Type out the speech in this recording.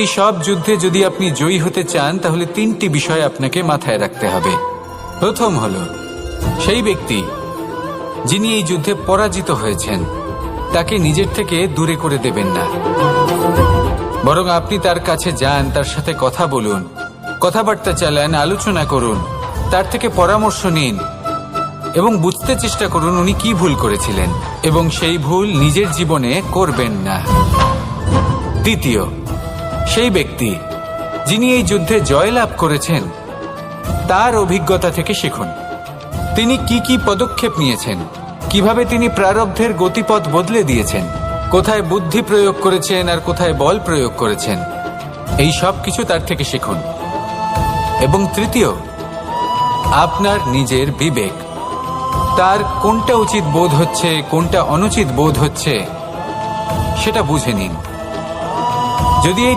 এই সব যুদ্ধে যদি আপনি জয়ী হতে চান, তাহলে তিনটি বিষয় আপনাকে মাথায় রাখতে হবে। প্রথম হল, সেই ব্যক্তি যিনি এই যুদ্ধে পরাজিত হয়েছেন, তাকে নিজের থেকে দূরে করে দেবেন না। বরং আপনি তার কাছে যান, তার সাথে কথা বলুন, কথাবার্তা চালান, আলোচনা করুন, তার থেকে পরামর্শ নিন এবং বুঝতে চেষ্টা করুন উনি কি ভুল করেছিলেন এবং সেই ভুল নিজের জীবনে করবেন না। দ্বিতীয় সেই ব্যক্তি যিনি এই যুদ্ধে জয়লাভ করেছেন, তার অভিজ্ঞতা থেকে শিখুন। তিনি কি কি পদক্ষেপ নিয়েছেন, কীভাবে তিনি প্রারব্ধের গতিপথ বদলে দিয়েছেন, কোথায় বুদ্ধি প্রয়োগ করেছেন আর কোথায় বল প্রয়োগ করেছেন, এই সব কিছু তার থেকে শিখুন। এবং তৃতীয়, আপনার নিজের বিবেক। তার কোনটা উচিত বোধ হচ্ছে, কোনটা অনুচিত বোধ হচ্ছে, সেটা বুঝে নিন। যদি এই